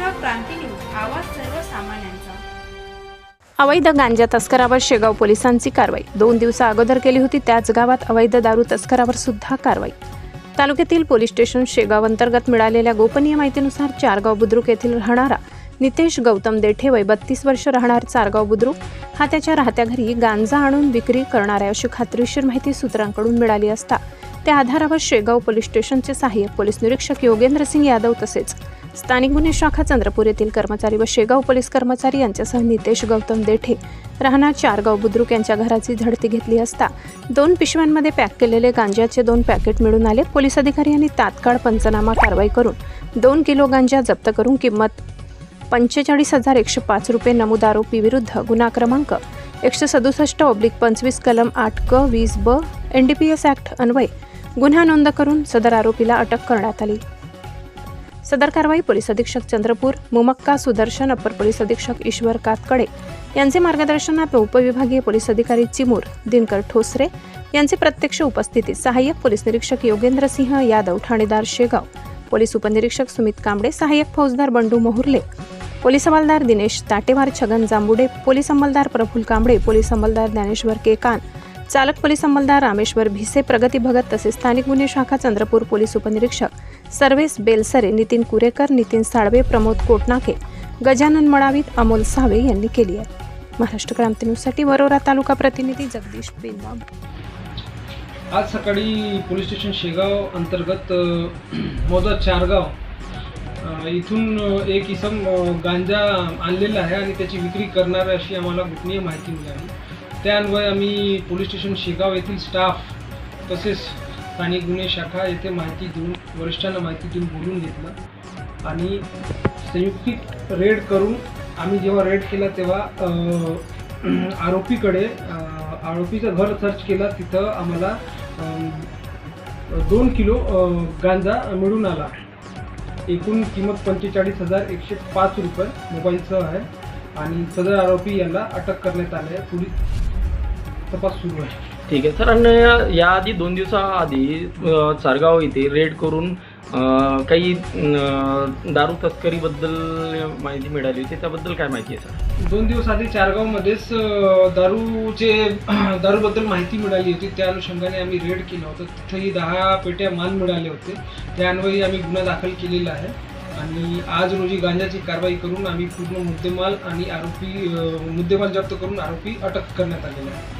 Maharashtra Kranti news आवाज सर्वसामान्यांचा. अवैध गांजा तस्करावर शेगाव पोलिसांची कारवाई. दोन दिवसा अगोदर केली होती त्याच गावात अवैध दारू तस्करावर सुद्धा कारवाई. तालुक्यातील पोलीस स्टेशन शेगाव अंतर्गत मिळालेल्या गोपनीय माहितीनुसार चारगाव बुद्रुक येथील राहणारा नितेश गौतम देठे वय बत्तीस वर्ष राहणार चारगाव बुद्रुक. हा त्याच्या राहत्या घरी गांजा आणून विक्री करणाऱ्या अशी खात्रीशीर माहिती सूत्रांकडून मिळाली असता. त्या आधारावर शेगाव पोलीस स्टेशनचे सहाय्यक पोलीस निरीक्षक योगेंद्र सिंग यादव तसेच स्थानिक गुन्हे शाखा चंद्रपूर येथील कर्मचारी व शेगाव पोलीस कर्मचारी यांच्यासह नितेश गौतम देठे राहणार चारगाव बुद्रुक यांच्या घराची झडती घेतली असता दोन पिशव्यांमध्ये पॅक केलेले गांजाचे दोन पॅकेट मिळून आले. पोलीस अधिकारी यांनी तात्काळ पंचनामा कारवाई करून दोन किलो गांजा जप्त करून किंमत पंचेचाळीस हजार एकशे पाच रुपये नमूद आरोपी विरुद्ध गुन्हा क्रमांक एकशे सदुसष्ट ऑब्लिक पंचवीस कलम आठ क वीस ब N D P S act अन्वये गुन्हा नोंद करून सदर आरोपीला अटक करण्यात आली. सदर कारवाई पोलीस अधीक्षक चंद्रपूर मुमक्का सुदर्शन अप्पर पोलीस अधीक्षक ईश्वर कातकडे. यांचे मार्गदर्शनात उपविभागीय पोलीस अधिकारी चिमूर दिनकर ठोसरे. यांचे प्रत्यक्ष उपस्थितीत सहाय्यक पोलीस निरीक्षक योगेंद्र सिंह यादव ठाणेदार शेगाव. पोलीस उपनिरीक्षक सुमित कांबळे सहाय्यक फौजदार बंडू मोहुर्ले. पोलीस अंमलदार दिनेश ताटेवार छगन जांबुडे. पोलीस अंमलदार प्रफुल कांबळे. पोलीस अंमलदार ज्ञानेश्वर केकान चालक पोलीस अंमलदार रामेश्वर भिसे प्रगती भगत तसेच स्थानिक गुन्हे शाखा चंद्रपूर पोलीस उपनिरीक्षक. सर्वेस बेलसरे नितीन कुरेकर नितीन साळवे प्रमोद कोटनाके गजानन मळावीत अमोल सावे यांनी केली आहे. महाराष्ट्र क्रांती न्यूजसाठी वरोरा तालुका प्रतिनिधी जगदीश बेनवाम आज सकाळी पोलीस स्टेशन शेगाव अंतर्गत अ, चारगाव इथून एक इसम गांजा आणलेला आहे आणि त्याची विक्री करणार अशी आम्हाला गोपनीय माहिती मिळाली. त्या अन्वये आम्ही पोलीस स्टेशन शेगाव येथील स्टाफ तसेच स्थानिक गुन्हे शाखा येथे माहिती देऊन वरिष्ठांना माहिती देऊन बोलून घेतलं. आणि संयुक्तिक रेड करून आम्ही जेव्हा रेड केला तेव्हा आरोपीकडे आरोपीचं घर सर्च केला. तिथं आम्हाला दोन किलो गांजा मिळून आला. एकूण किंमत पंचेचाळीस हजार एकशे पाच रुपये मोबाईलसह आहे. आणि सदर आरोपी यांना अटक करण्यात आले आहे. पोलीस तपास सुरू आहे. ठीक आहे. सर आणि याआधी दोन दिवसाआधी सारगाव चारगाव येथे रेड करून काही दारू तस्करीबद्दल माहिती मिळाली होती. त्याबद्दल काय माहिती आहे सर? दोन दिवस आधी चारगावमध्येच दारूचे दारूबद्दल माहिती मिळाली होती. त्या अनुषंगाने आम्ही रेड केलं होतं. तिथेही दहा पेट्या माल मिळाले होते. त्यान्वयी आम्ही गुन्हा दाखल केलेला आहे. आणि आज रोजी गांजाची कारवाई करून आम्ही पूर्ण मुद्देमाल आणि आरोपी मुद्देमाल जप्त करून आरोपी अटक करण्यात आलेला आहे.